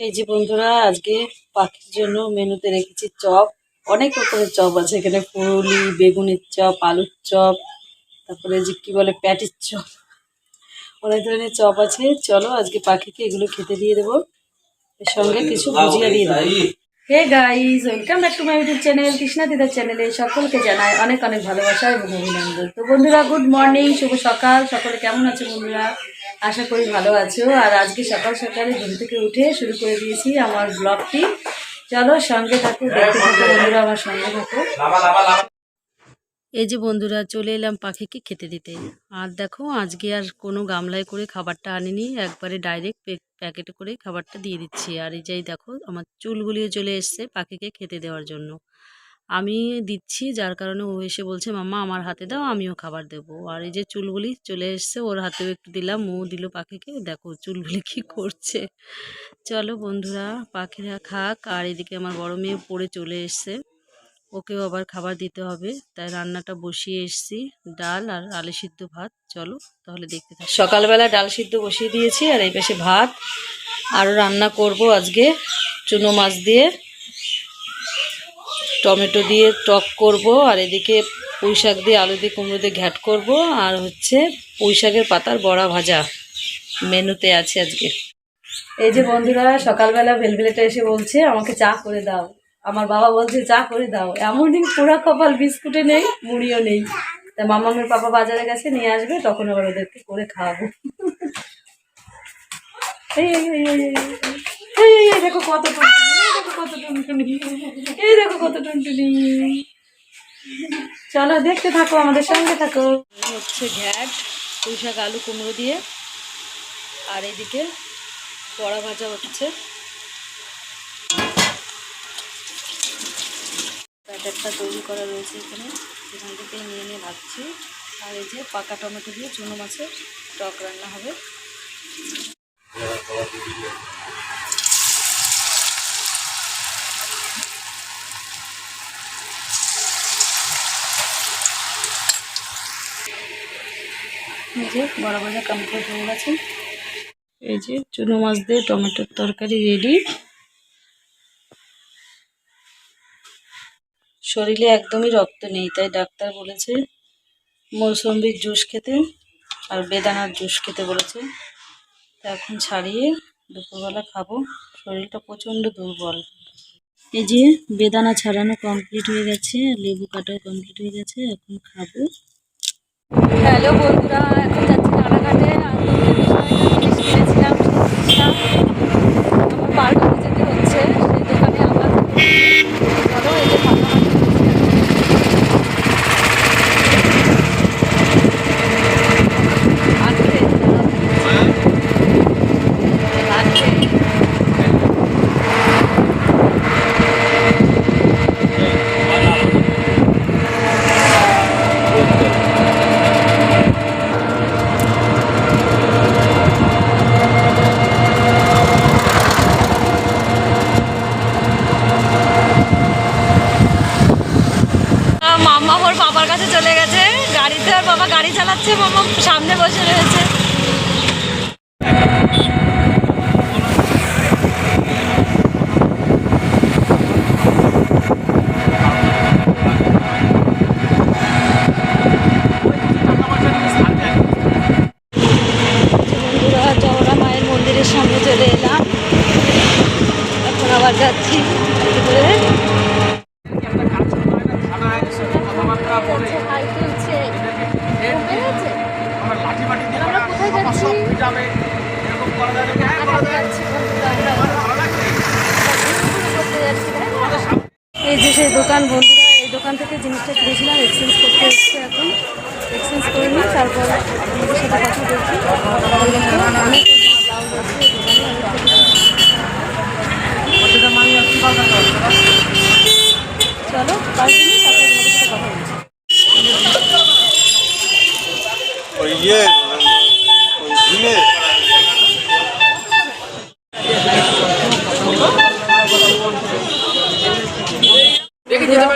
এই যে বন্ধুরা, আজকে পাখির জন্য মেনুতে রেখেছি চপ। অনেক রকমের চপ আছে এখানে, পুরুলি, বেগুনের চপ, আলুর চপ, তারপরে যে কি বলে, প্যাটির চপ। অনেক ধরনের চপ আছে। চলো আজকে পাখিকে এগুলো খেতে দিয়ে দেবো। এর সঙ্গে কিছু ভুজিয়া দিয়ে দেবো। Hey guys welcome back to my YouTube channel Krishna দিদার চ্যানেলে সকলকে জানাই অনেক অনেক ভালোবাসা এবং অভিনন্দন। তো বন্ধুরা গুড মর্নিং শুভ সকাল। সকলে কেমন আছে বন্ধুরা? আশা করি ভালো আছো। আর আজকে সকাল সকালে ঘুম থেকে উঠে শুরু করে দিয়েছি আমার ব্লগটি। চলো সঙ্গে থাকো দেখতে থাকো বন্ধুরা আমার সঙ্গে থাকো। এই যে বন্ধুরা চলে এলাম পাখিকে খেতে দিতে। আর দেখো আজকে আর কোনো গামলায় করে খাবারটা আনিনি একবারে ডাইরেক্ট প্যাকেটে করে খাবারটা দিয়ে দিচ্ছি। আর এই যেই দেখো আমার চুলগুলিও চলে এসছে পাখিকে খেতে দেওয়ার জন্য। আমি দিচ্ছি, যার কারণে ও এসে বলছে, মাম্মা, আমার হাতে দাও, আমিও খাবার দেবো। আর এই যে চুলগুলি চলে এসছে, ওর হাতেও একটু দিলাম, ও দিল পাখিকে। দেখো চুলগুলি কি করছে। চলো বন্ধুরা, পাখিরা খাক। আর এদিকে আমার বড় মেয়ে পড়ে চলে এসছে। ওকেও আবার খাবার দিতে হবে। তাই রান্নাটা বসিয়ে এসছি, ডাল আর আলু সিদ্ধ ভাত। চলো তাহলে দেখতে থাকি। সকালবেলা ডাল সিদ্ধ বসিয়ে দিয়েছি, আর এই পাশে ভাত। আরও রান্না করব আজকে, চুনো মাছ দিয়ে। টমেটো দিয়ে টক করব, আর এদিকে পুঁই শাক দিয়ে আলু দিয়ে কুমড়ো দিয়ে ঘ্যাট করব, আর হচ্ছে পুঁই শাকের পাতার বড়া ভাজা মেনুতে আছে আজকে। এই যে বন্ধুরা, সকালবেলা ভেলভেলেটা এসে বলছে, আমাকে চা করে দাও। আমার বাবা বলছে, চা করে দাও। এমন দিন পোড়া কপাল, বিস্কুটে নেই, মুড়িও নেই। তা মামামের পাপা বাজারে গেছে, নিয়ে আসবে, তখন আবার ওদেরকে করে খাওয়াবো। এই এই দেখো কত টুনটুনি, এই, দেখো কত টুনটুনি চলো, দেখতে থাকো, আমাদের সঙ্গে থাকো। হচ্ছে ঘ্যাট পুঁই শাক আলু, কুমড়ো দিয়ে। আর এদিকে বড়া ভাজা হচ্ছে। ব্যাটারটা তৈরি করা রয়েছে এখানে। এখান থেকে নিয়ে নিয়ে ভাবছি আর এই যে পাকা টমেটো দিয়ে চুনো মাছের টক রান্না হবে। যে বড় ভাজা কমপ্লিট হয়ে গেছে। এই যে চুনো মাছ দিয়ে টমেটোর তরকারি রেডি শরীরে একদমই রক্ত নেই, তাই ডাক্তার বলেছে মৌসম্বির জুস খেতে আর বেদানার জুস খেতে বলেছে। তা এখন ছাড়িয়ে দুপুরবেলা খাব। শরীরটা প্রচণ্ড দুর্বল। এই যে বেদানা ছাড়ানো কমপ্লিট হয়ে গেছে, লেবু কাটাও কমপ্লিট হয়ে গেছে, এখন খাব। হ্যালো বন্ধুরা এখন যাচ্ছি রানাঘাটে আর জিনিস কিনেছিলাম সেই জিনিসটা আমার বার করতে যেতে হচ্ছে সেই দোকানে আবার চলো এই যে ফাঁকা আছে আছে মাম্মা ওর বাবার কাছে চলে গেছে গাড়িতে ওর বাবা গাড়ি চালাচ্ছে মাম্মা সামনে বসে রয়েছে বন্ধুরা চওড়া মায়ের মন্দিরের সামনে চলে এলাম এখন আবার যাচ্ছি গাড়ি করে হাই তুলছে আমরা কোথায় যাচ্ছি যাচ্ছি এই যে সেই দোকান বন্ধুরা এই দোকান থেকে জিনিসটা কিনেছিলাম এক্সচেঞ্জ করতে এসছে এখন এক্সচেঞ্জ করে নিই তারপর আপনাদের সাথে কথা বলছি অনেক ব্লাউজ আছে এই দোকানে চলো ওই ইয়ে ওই ঝিলে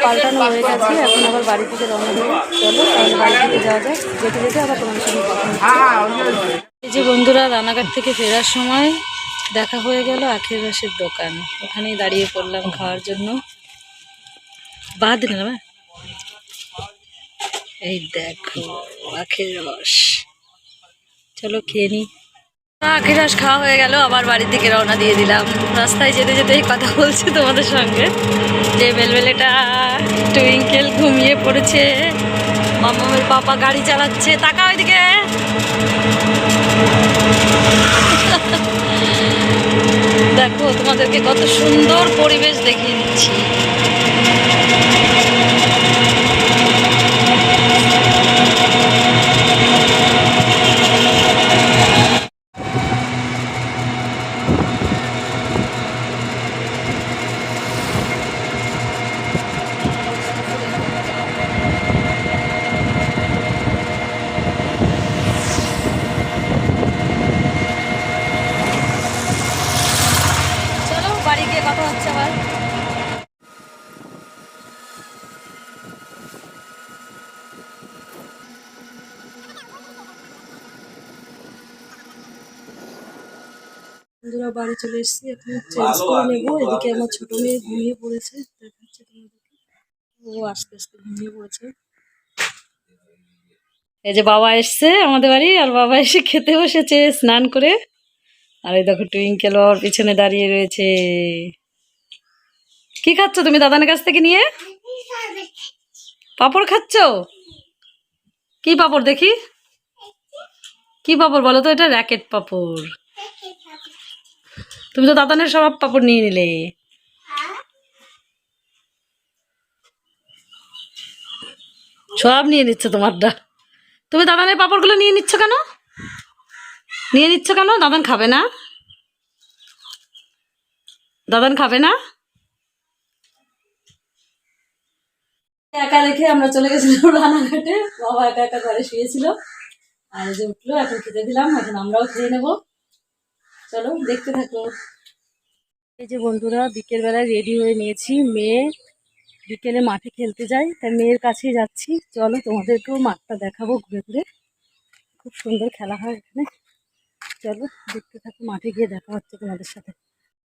পাল্টানো হয়ে গেছে এখন আবার বাড়ি থেকে রওনা দেবো চলো তাহলে বাড়ি থেকে যাওয়া যাক যেতে যেতে আবার তোমার সঙ্গে এই যে বন্ধুরা রানাঘাট থেকে ফেরার সময় দেখা হয়ে গেল আখের রসের দোকান। ওখানেই দাঁড়িয়ে পড়লাম খাওয়ার জন্য। বাদ দিন না এই দেখো আখের রস। চলো খেয়ে নি। আখের রস খাওয়া হয়ে গেল আবার বাড়ির দিকে রওনা দিয়ে দিলাম। রাস্তায় যেতে যেতে এই কথা বলছি তোমাদের সঙ্গে। যে বেলবেলেটা টুইঙ্কেল ঘুমিয়ে পড়েছে। মামামের পাপা গাড়ি চালাচ্ছে তাকা ওইদিকে। দেখো তোমাদেরকে কত সুন্দর পরিবেশ দেখিয়ে দিচ্ছি। বাড়ি চলে এসেছি এখন চেঞ্জ করে নেব। এদিকে আমার ছোট মেয়ে ঘুমিয়ে পড়েছে দেখাচ্ছে তোমাদেরকে ও আস্তে আস্তে ঘুমিয়ে পড়েছে। এই যে বাবা এসছে আমাদের বাড়ি আর বাবা এসে খেতে বসেছে স্নান করে। আর এই দেখো টুইঙ্কেল বাবার পিছনে দাঁড়িয়ে রয়েছে। কি খাচ্ছ তুমি দাদানের কাছ থেকে নিয়ে? পাপড় খাচ্ছ? কি পাপড় দেখি? কি পাপড় বলো তো এটা র্যাকেট পাপড়। তুমি তো দাদানের সব পাপড় নিয়ে নিলে। সব নিয়ে নিচ্ছ তোমারটা। তুমি দাদানের পাপড়গুলো নিয়ে নিচ্ছ কেন? নিয়ে নিচ্ছ কেন? দাদান খাবে না? দাদান খাবে না? একা রেখে আমরা চলে গেছিলাম রানাঘাটে। বাবা একা একা ঘরে শুয়েছিল। আর যে উঠল, এখন খেতে দিলাম, এখন আমরাও খেয়ে নেব। চলো দেখতে থাকো এই যে বন্ধুরা বিকেল বেলায় রেডি হয়ে নিয়েছি মেয়ে বিকেলে মাঠে খেলতে যায় তাই মেয়ের কাছেই যাচ্ছি চলো তোমাদেরকেও মাঠটা দেখাবো ঘুরে ঘুরে খুব সুন্দর খেলা হয় এখানে চলো দেখতে থাকো মাঠে গিয়ে দেখা হচ্ছে তোমাদের সাথে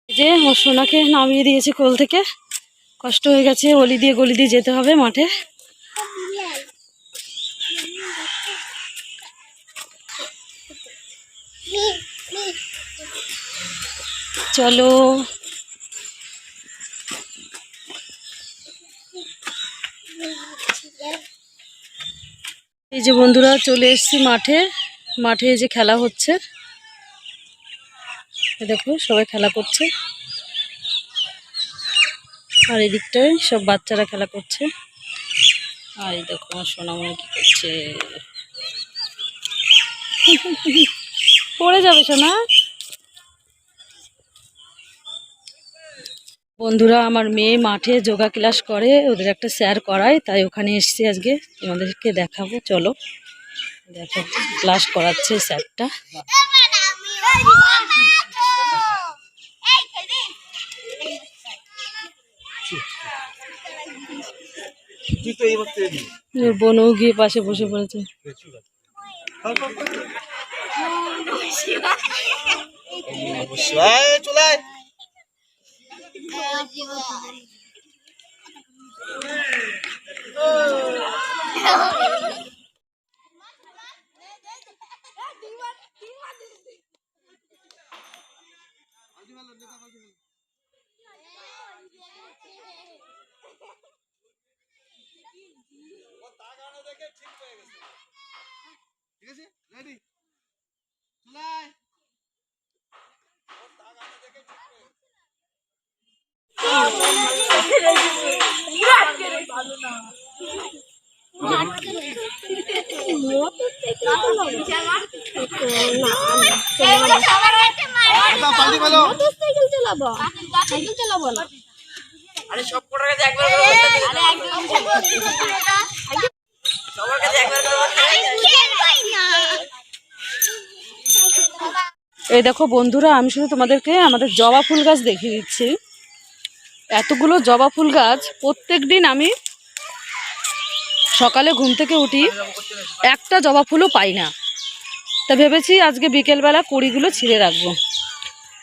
যে ওর সোনাকে নামিয়ে দিয়েছি কোল থেকে কষ্ট হয়ে গেছে অলি দিয়ে গলি দিয়ে যেতে হবে মাঠে চলো। এই যে বন্ধুরা, চলে এসেছি মাঠে। মাঠে যে খেলা হচ্ছে। দেখো, সবাই খেলা করছে। আর এদিকটায় সব বাচ্চারা খেলা করছে। আর এই দেখো, আমার সোনামণি কি করছে। পড়ে যাবে সোনা? বন্ধুরা, আমার মেয়ে মাঠে যোগা ক্লাস করে, ওদের একটা স্যার করায়, তাই ওখানে এসেছি আজকে। তোমাদেরকে দেখাবো, চলো। দেখো, ক্লাস করাচ্ছে স্যারটা। বোনও গিয়ে পাশে বসে পড়েছে। চলে Oh, এই দেখো বন্ধুরা আমি শুধু তোমাদেরকে আমাদের জবা ফুল গাছ দেখিয়ে দিচ্ছি। এতগুলো জবা ফুল গাছ প্রত্যেক দিন আমি সকালে ঘুম থেকে উঠি, একটা জবা ফুলও পাই না। তা ভেবেছি আজকে বিকেলবেলা কুড়িগুলো ছিঁড়ে রাখব।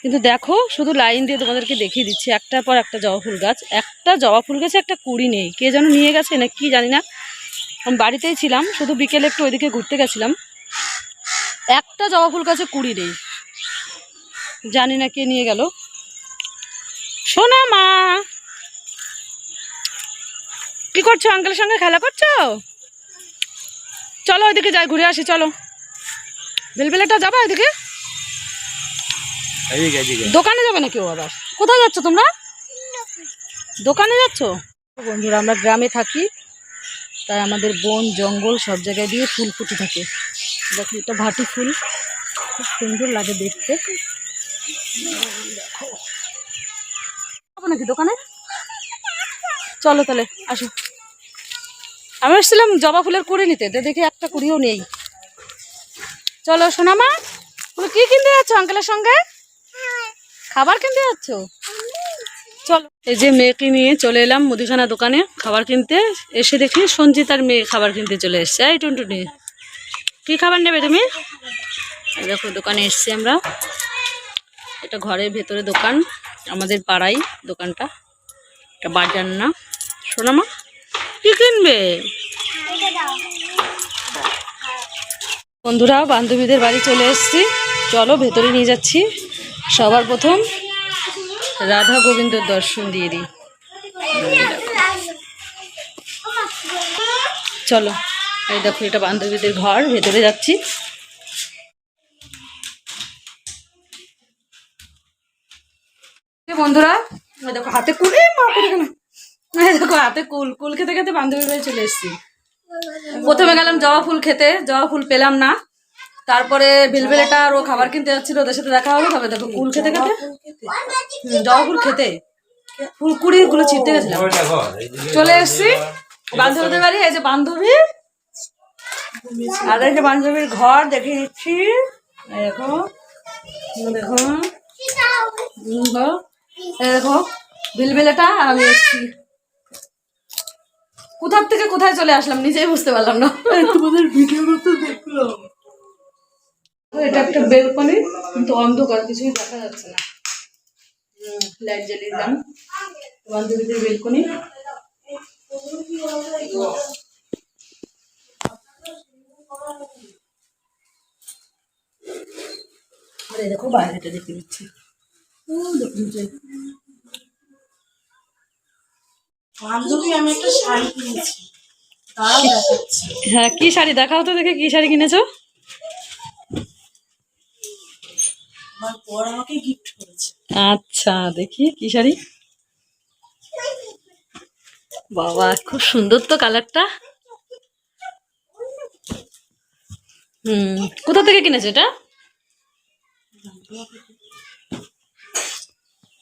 কিন্তু দেখো, শুধু লাইন দিয়ে তোমাদেরকে দেখিয়ে দিচ্ছি, একটার পর একটা জবা ফুল গাছ। একটা জবা ফুল গাছে একটা কুড়ি নেই, কে যেন নিয়ে গেছে না কি জানি না। আমি বাড়িতেই ছিলাম, শুধু বিকেলে একটু ওইদিকে ঘুরতে গেছিলাম। একটা জবা ফুল গাছে কুড়ি নেই। জানি না কে নিয়ে গেল। শোনা মা! কি করছ? আঙ্কেলের সঙ্গে খেলা করছ? চলো ওইদিকে যাই ঘুরে আসি চলো। বেলবেলাটা যাবা ওইদিকে? দোকানে যাবে নাকি ও আবার? কোথায় যাচ্ছ তোমরা? দোকানে যাচ্ছ? বন্ধুরা আমরা গ্রামে থাকি তাই আমাদের বন জঙ্গল সব জায়গায় দিয়ে ফুল ফুটে থাকে। দেখো এটা ভাটি ফুল। খুব সুন্দর লাগে দেখতে। দেখো। নাকি দোকানে? চলো তাহলে আসো। আমি এসেছিলাম জবা ফুলের কুড়ি নিতে তো দেখি একটা কুড়িও নেই। চলো সোনামা, তুমি কি কিনতে যাচ্ছ আঙ্কেলের সঙ্গে? খাবার কিনতে যাচ্ছ? চলো। এই যে মেয়েকে নিয়ে চলে এলাম মুদিখানা দোকানে খাবার কিনতে। এসে দেখি সঞ্জিতার মেয়ে খাবার কিনতে চলে এসছে। এই টুনটুনি, কি খাবার নেবে তুমি? দেখো, দোকানে এসছি আমরা। এটা ঘরের ভেতরে দোকান, আমাদের পাড়াই দোকানটা। এটা বাজার না। শোনামা কি কিনবে? বন্ধুরা, বান্ধবীদের বাড়ি চলে এসেছি। চলো ভেতরে নিয়ে যাচ্ছি। সবার প্রথম রাধা গোবিন্দর দর্শন দিয়ে দিই। চলো, এই দেখো, এটা বান্ধবীদের ঘর, ভেতরে যাচ্ছি। বন্ধুরা দেখো, হাতে এ মা এই দেখো, হাতে কুল। কুল খেতে খেতে বান্ধবীর বাড়ি চলে এসেছি। প্রথমে গেলাম জবা ফুল খেতে, জবা ফুল পেলাম না। তারপরে বিলবেলেটা আর ও খাবার কিনতে যাচ্ছিল, ওদের সাথে দেখা হলো, তবে দেখো কুল খেতে খেতে। জবা ফুল খেতে। ফুল কুড়ি গুলো ছিটতে গেছিলাম। চলে এসছি। বান্ধবীদের বাড়ি, এই যে বান্ধবী। আর এই যে বান্ধবীর ঘর দেখে। নিচ্ছি দেখো। দেখো দেখো। বিলবেলেটা আর আমি এসছি। কোথার থেকে কোথায় চলে আসলাম নিজেই বুঝতে পারলাম না। তোমাদের ভিডিও তো দেখলাম। এটা একটা বেলকনি কিন্তু অন্ধকার কিছুই দেখা যাচ্ছে না। লাইট জ্বালিয়ে দিলাম। বান্ধবীদের বেলকনি। আরে দেখো বাইরেটা দেখতে দিচ্ছি ও দেখুন বান্ধবী আমি একটা শাড়ি কিনেছি। হ্যাঁ কি শাড়ি? দেখাও তো দেখে কি শাড়ি কিনেছো। আচ্ছা দেখি কি শাড়ি। বাবা খুব সুন্দর তো কালারটা। হুম কোথা থেকে কিনেছো এটা?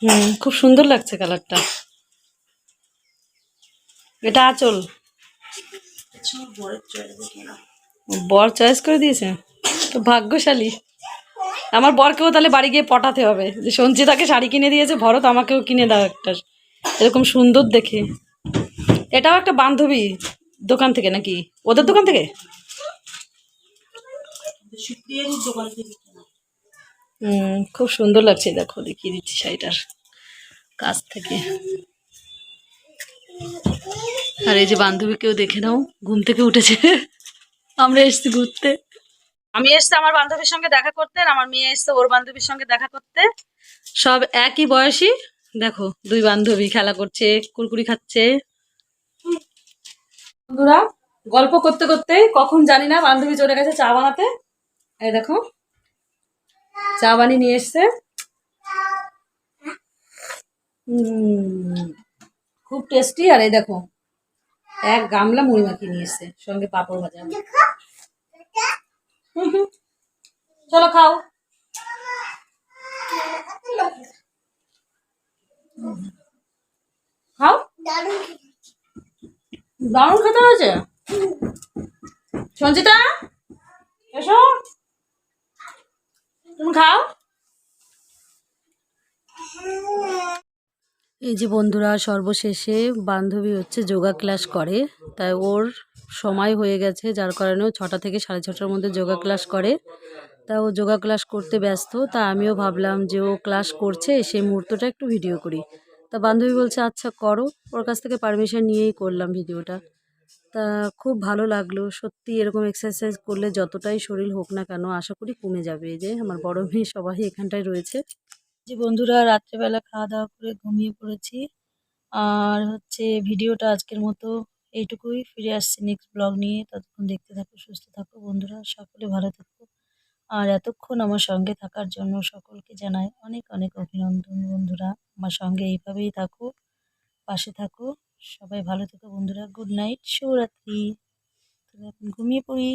হুম খুব সুন্দর লাগছে কালারটা। এটা আঁচল। বর চয়েস করে দিয়েছে? তো ভাগ্যশালী। আমার বরকেও তাহলে বাড়ি গিয়ে পটাতে হবে। যে সঞ্চিতাকে শাড়ি কিনে দিয়েছে, ভরত আমাকেও কিনে দাও একটা। এরকম সুন্দর দেখে। এটাও একটা বান্ধবী দোকান থেকে নাকি? ওদের দোকান থেকে? হুম, খুব সুন্দর লাগছে। দেখো, দেখিয়ে দিচ্ছি শাড়িটার কাছ থেকে। আর এই যে বান্ধবীকেও দেখে নাও ঘুম থেকে উঠেছে। আমরা এসছি ঘুরতে। আমি এসছি আমার বান্ধবীর সঙ্গে দেখা করতে আর আমার মেয়ে এসছে ওর বান্ধবীর সঙ্গে দেখা করতে। সব একই বয়সী? দেখো দুই বান্ধবী খেলা করছে কুরকুরি খাচ্ছে। বন্ধুরা গল্প করতে করতে কখন জানি না বান্ধবী চলে গেছে চা বানাতে। এই দেখো চা বানিয়ে নিয়ে এসছে। উম, খুব টেস্টি আর এই দেখো এক গামলা মুড়ি মাখিয়ে নিয়ে এসছে সঙ্গে পাঁপড় ভাজা। চলো খাও। খাও? দারুণ খেতে হয়েছে? সঞ্চিতা এসো। তুমি খাও। এই যে বন্ধুরা, সর্বশেষে বান্ধবী হচ্ছে যোগা ক্লাস করে। তাই ওর সময় হয়ে গেছে, যার কারণে ও ছটা থেকে সাড়ে ছটার মধ্যে যোগা ক্লাস করে। তা ও যোগা ক্লাস করতে ব্যস্ত, তা আমিও ভাবলাম যে ও ক্লাস করছে, সেই মুহূর্তটা একটু ভিডিও করি। তা বান্ধবী বলছে আচ্ছা করো। ওর কাছ থেকে পারমিশন নিয়েই করলাম ভিডিওটা। তা খুব ভালো লাগল, সত্যি এরকম এক্সারসাইজ করলে যতটাই শরীর হোক না কেন, আশা করি কমে যাবে। যে আমার বড় মেয়ে সবাই এখানটায় রয়েছে। যে বন্ধুরা, রাত্রেবেলা খাওয়া দাওয়া করে ঘুমিয়ে পড়েছি। আর হচ্ছে ভিডিওটা আজকের মতো এইটুকুই। ফিরে আসছি নেক্সট ব্লগ নিয়ে। ততক্ষণ দেখতে থাকো, সুস্থ থাকো বন্ধুরা, সকলে ভালো থাকো। আর এতক্ষণ আমার সঙ্গে থাকার জন্য সকলকে জানাই অনেক অনেক অভিনন্দন বন্ধুরা। আমার সঙ্গে এইভাবেই থাকো, পাশে থাকো। সবাই ভালো থেকো বন্ধুরা গুড নাইট শুভরাত্রি। তবে এখন ঘুমিয়ে পড়ি।